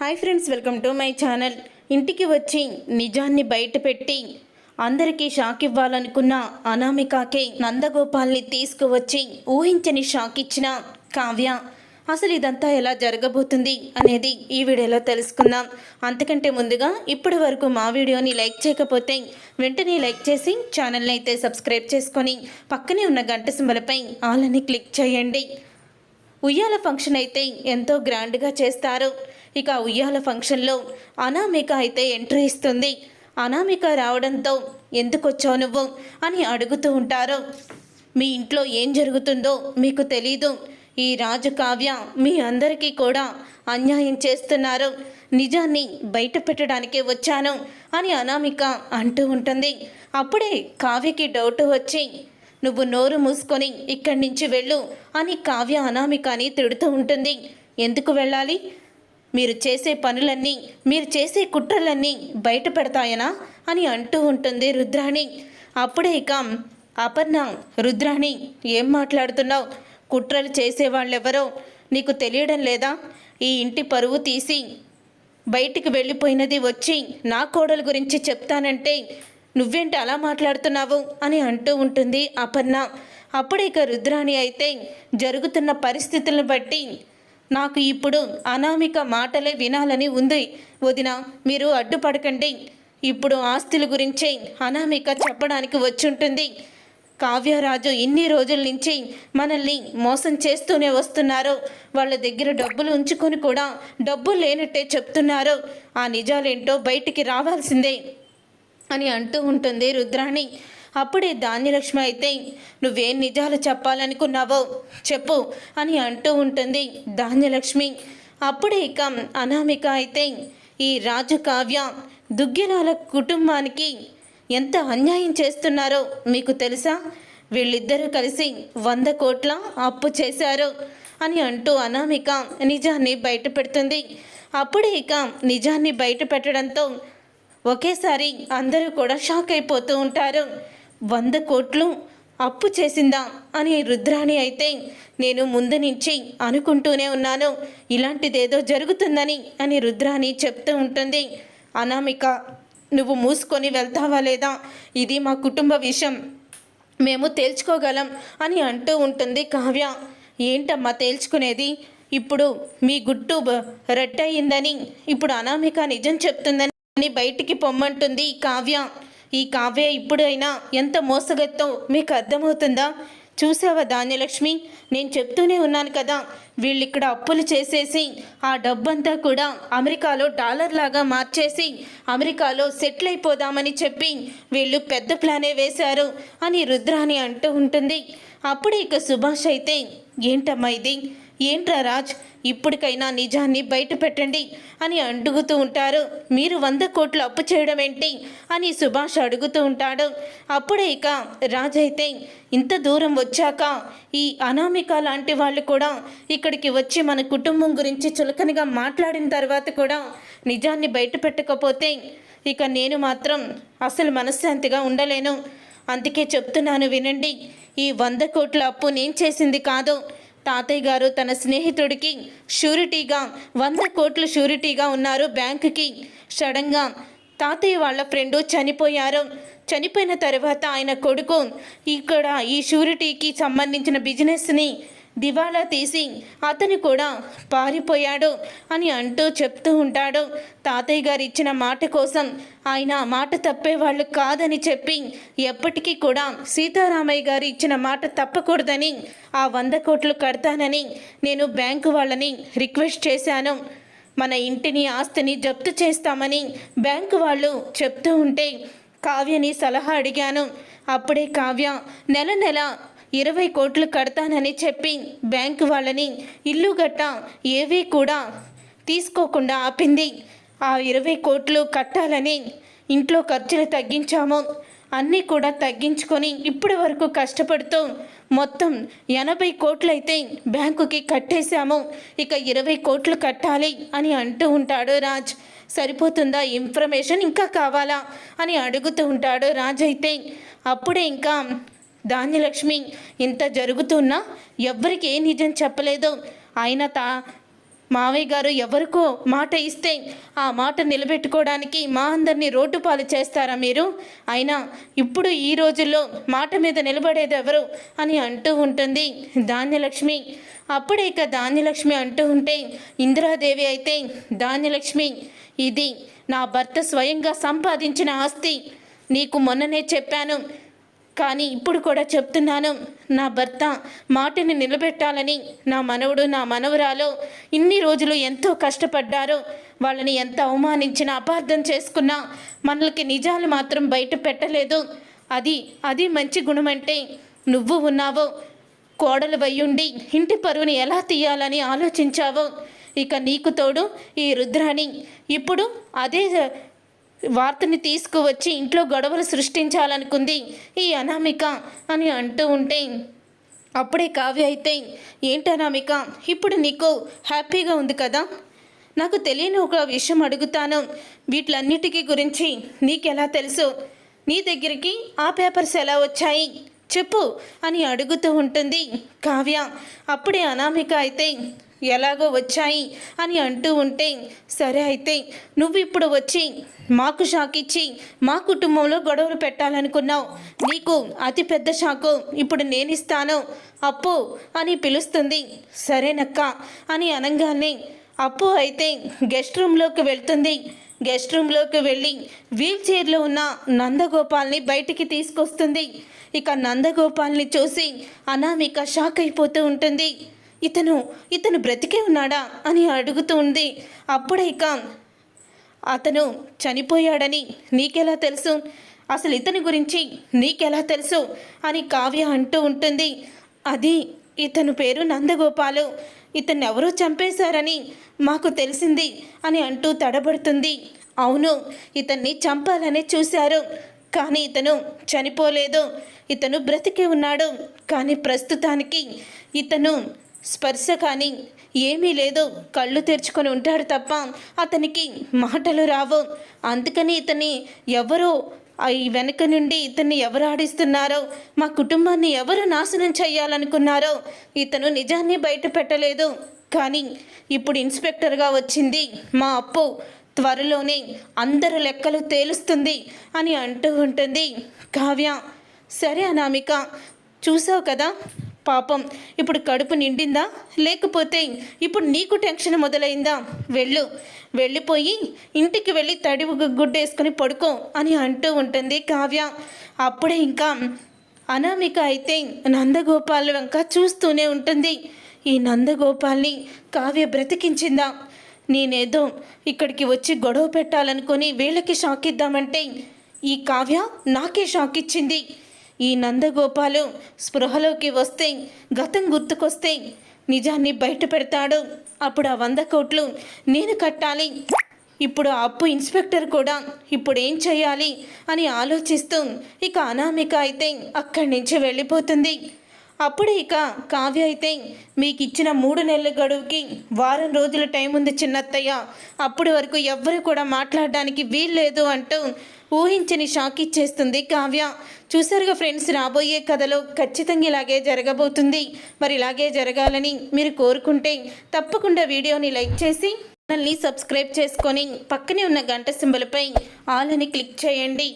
Hi friends welcome to my channel. ఇంటికి వచ్చి నిజాన్ని బయటపెట్టి అందరికీ షాక్ ఇవ్వాలనుకున్న అనామికాకే నందగోపాల్ని తీసుకువచ్చి ఊహించని షాక్ ఇచ్చిన కావ్య అసలు ఇదంతా ఎలా జరగబోతుంది? అనేది ఈ వీడియోలో తెలుసుకుందాం. అంతకంటే ముందుగా ఇప్పటి వరకు మా వీడియోని లైక్ చేయకపోతే వెంటనే లైక్ చేసి ఛానల్ని అయితే సబ్స్క్రైబ్ చేసుకొని పక్కనే ఉన్న గంట సింబలపై ఆలని క్లిక్ చేయండి. ఉయ్యాల ఫంక్షన్ అయితే ఎంతో గ్రాండ్గా చేస్తారు. ఇక ఉయ్యాల ఫంక్షన్లో అనామిక అయితే ఎంట్రీ ఇస్తుంది. అనామిక రావడంతో ఎందుకు వచ్చావు నువ్వు? అని అడుగుతూ ఉంటారు. మీ ఇంట్లో ఏం జరుగుతుందో మీకు తెలీదు. ఈ రాజు కావ్య మీ అందరికీ కూడా అన్యాయం చేస్తున్నారు. నిజాన్ని బయట పెట్టడానికే వచ్చాను అని అనామిక అంటూ ఉంటుంది. అప్పుడే కావ్యకి డౌట్ వచ్చి నువ్వు నోరు మూసుకొని ఇక్కడి నుంచి వెళ్ళు అని కావ్య అనామికని తిడుతూ ఉంటుంది. ఎందుకు వెళ్ళాలి? మీరు చేసే పనులన్నీ మీరు చేసే కుట్రలన్నీ బయట పెడతాయనా? అని అంటూ ఉంటుంది రుద్రాణి. అప్పుడే ఇక అపర్ణ రుద్రాణి ఏం మాట్లాడుతున్నావు? కుట్రలు చేసేవాళ్ళెవరో? నీకు తెలియడం లేదా? ఈ ఇంటి పరువు తీసి బయటికి వెళ్ళిపోయినది వచ్చి నా కోడలు గురించి చెప్తానంటే నువ్వేంటి అలా మాట్లాడుతున్నావు? అని అంటూ ఉంటుంది అపర్ణ. అప్పుడే ఇక రుద్రాణి అయితే జరుగుతున్న పరిస్థితులను బట్టి నాకు ఇప్పుడు అనామిక మాటలే వినాలని ఉంది. వదిన మీరు అడ్డుపడకండి. ఇప్పుడు ఆస్తుల గురించే అనామిక చెప్పడానికి వచ్చుంటుంది. కావ్యరాజు ఇన్ని రోజుల నుంచి మనల్ని మోసం చేస్తూనే వస్తున్నారు. వాళ్ళ దగ్గర డబ్బులు ఉంచుకొని కూడా డబ్బు లేనట్టే చెప్తున్నారు. ఆ నిజాలేంటో బయటికి రావాల్సిందే అని అంటూ ఉంటుంది రుద్రాణి. అప్పుడే ధాన్యలక్ష్మి అయితే నువ్వేం నిజాలు చెప్పాలనుకున్నావో చెప్పు అని అంటూ ఉంటుంది ధాన్యలక్ష్మి. అప్పుడే ఇక అనామిక అయితే ఈ రాజు కావ్య దుగ్గిరాల కుటుంబానికి ఎంత అన్యాయం చేస్తున్నారో మీకు తెలుసా? వీళ్ళిద్దరూ కలిసి వంద కోట్ల అప్పు చేశారు అని అంటూ అనామిక నిజాన్ని బయట పెడుతుంది. అప్పుడే ఇక నిజాన్ని బయట పెట్టడంతో ఒకేసారి అందరూ కూడా షాక్ అయిపోతూ ఉంటారు. వంద కోట్లు అప్పు చేసిందా అని రుద్రాణి అయితే నేను ముందు నుంచి అనుకుంటూనే ఉన్నాను. ఇలాంటిదేదో జరుగుతుందని అని రుద్రాణి చెప్తూ ఉంటుంది. అనామిక నువ్వు మూసుకొని వెళ్తావా లేదా? ఇది మా కుటుంబ విషయం. మేము తేల్చుకోగలం అని అంటూ ఉంటుంది కావ్య. ఏంటమ్మా తేల్చుకునేది? ఇప్పుడు మీ గుట్టు రెడ్ రట్టయిందని ఇప్పుడు అనామిక నిజం చెప్తుందని అని బయటికి పొమ్మంటుంది కావ్య. ఈ కావ్య ఇప్పుడైనా ఎంత మోసగత్తో? మీకు అర్థమవుతుందా? చూసావా ధాన్యలక్ష్మి? నేను చెప్తూనే ఉన్నాను కదా వీళ్ళు ఇక్కడ అప్పులు చేసేసి ఆ డబ్బంతా కూడా అమెరికాలో డాలర్ లాగా మార్చేసి అమెరికాలో సెటిల్ అయిపోదామని చెప్పి వీళ్ళు పెద్ద ప్లానే వేశారు అని రుద్రాని అంటూ ఉంటుంది. అప్పుడు ఇక సుభాష్ అయితే ఏంటమ్మా ఇది? ఏంట్రా రాజ్ ఇప్పటికైనా నిజాన్ని బయట పెట్టండి అని అడుగుతూ ఉంటారు. మీరు వంద కోట్లు అప్పు చేయడం ఏంటి? అని సుభాష్ అడుగుతూ ఉంటాడు. అప్పుడే ఇక రాజైతే అయితే ఇంత దూరం వచ్చాక ఈ అనామిక లాంటి వాళ్ళు కూడా ఇక్కడికి వచ్చి మన కుటుంబం గురించి చులకనగా మాట్లాడిన తర్వాత కూడా నిజాన్ని బయట పెట్టకపోతే ఇక నేను మాత్రం అసలు మనశ్శాంతిగా ఉండలేను. అందుకే చెప్తున్నాను వినండి. ఈ వంద కోట్ల అప్పు నేను చేసింది కాదు. తాతయ్య గారు తన స్నేహితుడికి షూరిటీగా వంద కోట్లు షూరిటీగా ఉన్నారు బ్యాంకుకి. సడన్గా తాతయ్య వాళ్ళ ఫ్రెండు చనిపోయారు. చనిపోయిన తర్వాత ఆయన కొడుకు ఇక్కడ ఈ షూరిటీకి సంబంధించిన బిజినెస్ని దివాలా తీసి అతను కూడా పారిపోయాడు అని అంటూ చెప్తూ ఉంటాడు. తాతయ్య గారు ఇచ్చిన మాట కోసం ఆయన ఆ మాట తప్పేవాళ్ళు కాదని చెప్పి ఎప్పటికీ కూడా సీతారామయ్య గారు ఇచ్చిన మాట తప్పకూడదని ఆ వంద కోట్లు కడతానని నేను బ్యాంకు వాళ్ళని రిక్వెస్ట్ చేశాను. మన ఇంటిని ఆస్తిని జప్తు చేస్తామని బ్యాంకు వాళ్ళు చెప్తూ ఉంటే కావ్యని సలహా అడిగాను. అప్పుడే కావ్య నెల నెల ఇరవై కోట్లు కడతానని చెప్పి బ్యాంకు వాళ్ళని ఇల్లు గట్ట ఏవీ కూడా తీసుకోకుండా ఆపింది. ఆ ఇరవై కోట్లు కట్టాలని ఇంట్లో ఖర్చులు తగ్గించాము. అన్నీ కూడా తగ్గించుకొని ఇప్పటి వరకు కష్టపడుతూ మొత్తం ఎనభై కోట్లయితే బ్యాంకుకి కట్టేశాము. ఇక ఇరవై కోట్లు కట్టాలి అని అంటూ ఉంటాడు రాజ్. సరిపోతుందా ఇన్ఫర్మేషన్ ఇంకా కావాలా అని అడుగుతూ ఉంటాడు రాజ్ అయితే. అప్పుడే ఇంకా ధాన్యలక్ష్మి ఇంత జరుగుతున్నా ఎవ్వరికి ఏ నిజం చెప్పలేదు. ఆయన తా మావయ్య గారు ఎవరికో మాట ఇస్తే ఆ మాట నిలబెట్టుకోవడానికి మా అందరినీ రోడ్డు పాలు చేస్తారా మీరు? అయినా ఇప్పుడు ఈ రోజుల్లో మాట మీద నిలబడేది ఎవరు అని అంటూ ఉంటుంది ధాన్యలక్ష్మి. అప్పుడే ఇక ధాన్యలక్ష్మి అంటూ ఉంటే ఇందిరాదేవి అయితే ధాన్యలక్ష్మి ఇది నా భర్త స్వయంగా సంపాదించిన ఆస్తి. నీకు మొన్ననే చెప్పాను కానీ ఇప్పుడు కూడా చెప్తున్నాను నా భర్త మాటని నిలబెట్టాలని నా మనవడు నా మనవరాలు ఇన్ని రోజులు ఎంతో కష్టపడ్డారు. వాళ్ళని ఎంత అవమానించినా అపార్థం చేసుకున్నా మనలకి నిజాలు మాత్రం బయట పెట్టలేదు. అది అది మంచి గుణమంటే నువ్వు ఉన్నావు. కోడలు వయ్యుండి ఇంటి పరువుని ఎలా తీయాలని ఆలోచించావో? ఇక నీకు తోడు ఈ రుద్రాణి. ఇప్పుడు అదే వార్తని తీసుకువచ్చి ఇంట్లో గొడవలు సృష్టించాలనుకుంది ఈ అనామిక అని అంటూ ఉంటే అప్పుడే కావ్య అయితే ఏంటి అనామిక? ఇప్పుడు నీకు హ్యాపీగా ఉంది కదా? నాకు తెలియని ఒక విషయం అడుగుతాను. వీటిలన్నిటికీ గురించి నీకెలా తెలుసు? నీ దగ్గరికి ఆ పేపర్స్ ఎలా వచ్చాయి? చెప్పు అని అడుగుతూ ఉంటుంది కావ్య. అప్పుడే అనామిక అయితే ఎలాగో వచ్చాయి అని అంటూ ఉంటే సరే అయితే నువ్వు ఇప్పుడు వచ్చి మాకు షాక్ ఇచ్చి మా కుటుంబంలో గొడవలు పెట్టాలనుకున్నావు. నీకు అతి పెద్ద షాకు ఇప్పుడు నేను ఇస్తాను అప్పు అని పిలుస్తుంది. సరేనక్క అని అనగానే అప్పు అయితే గెస్ట్ రూమ్లోకి వెళ్తుంది. గెస్ట్ రూమ్లోకి వెళ్ళి వీల్ చైర్లో ఉన్న నందగోపాల్ని బయటికి తీసుకొస్తుంది. ఇక నందగోపాల్ని చూసి అనామిక షాక్ అయిపోతూ ఉంటుంది. ఇతను ఇతను బ్రతికే ఉన్నాడా అని అడుగుతూ ఉంది అప్పుడే ఇక అతను చనిపోయాడని నీకెలా తెలుసు? అసలు ఇతని గురించి నీకెలా తెలుసు? అని కావ్య అంటూ ఉంటుంది. అది ఇతను పేరు నందగోపాలు. ఇతన్ని ఎవరో చంపేశారని మాకు తెలిసింది అని అంటూ తడబడుతుంది. అవును ఇతన్ని చంపాలని చూశారు. కానీ ఇతను చనిపోలేదు. ఇతను బ్రతికే ఉన్నాడు. కానీ ప్రస్తుతానికి ఇతను స్పర్శ కానీ ఏమీ లేదు. కళ్ళు తెరుచుకొని ఉంటాడు తప్ప అతనికి మాటలు రావు. అందుకని ఇతని ఎవరో ఈ వెనక నుండి ఇతన్ని ఎవరు ఆడిస్తున్నారో మా కుటుంబాన్ని ఎవరు నాశనం చేయాలనుకున్నారో ఇతను నిజాన్ని బయట పెట్టలేదు. కానీ ఇప్పుడు ఇన్స్పెక్టర్గా వచ్చింది. మా అప్పు త్వరలోనే అందరు లెక్కలు తేలుస్తుంది అని అంటూ ఉంటుంది కావ్య. సరే అనామిక చూసావు కదా? పాపం. ఇప్పుడు కడుపు నిండిందా? లేకపోతే ఇప్పుడు నీకు టెన్షన్ మొదలైందా? వెళ్ళు. వెళ్ళిపోయి ఇంటికి వెళ్ళి తడి గుడ్డేసుకుని పడుకో అని అంటూ ఉంటుంది కావ్య. అప్పుడే ఇంకా అనామిక అయితే నందగోపాల్ వెంక చూస్తూనే ఉంటుంది. ఈ నందగోపాల్ని కావ్య బ్రతికించిందా? నేనేదో ఇక్కడికి వచ్చి గొడవ పెట్టాలనుకుని వీళ్ళకి షాక్ ఇద్దామంటే ఈ కావ్య నాకే షాక్ ఇచ్చింది ఈ నందగోపాలు స్పృహలోకి వస్తే గతం గుర్తుకొస్తే నిజాన్ని బయట పెడతాడు. అప్పుడు ఆ వంద కోట్లు నేను కట్టాలి. ఇప్పుడు ఆ అప్పు ఇన్స్పెక్టర్ కూడా ఇప్పుడు ఏం చేయాలి అని ఆలోచిస్తూ ఇక అనామిక అయితే అక్కడి నుంచి వెళ్ళిపోతుంది. అప్పుడు ఇక కావ్య అయితే మీకు ఇచ్చిన మూడు నెలల గడువుకి వారం రోజుల టైం ఉంది చిన్నత్తయ్య. అప్పటి వరకు ఎవ్వరు కూడా మాట్లాడడానికి వీల్లేదు అంటూ ఊహించని షాక్ ఇచ్చేస్తుంది కావ్య. చూసారుగా ఫ్రెండ్స్ రాబోయే కథలో ఖచ్చితంగా ఇలాగే జరగబోతుంది. మరి ఇలాగే జరగాలని మీరు కోరుకుంటే తప్పకుండా వీడియోని లైక్ చేసి ఛానల్ని సబ్స్క్రైబ్ చేసుకొని పక్కనే ఉన్న గంట సింబల్పై ఆల్ అని క్లిక్ చేయండి.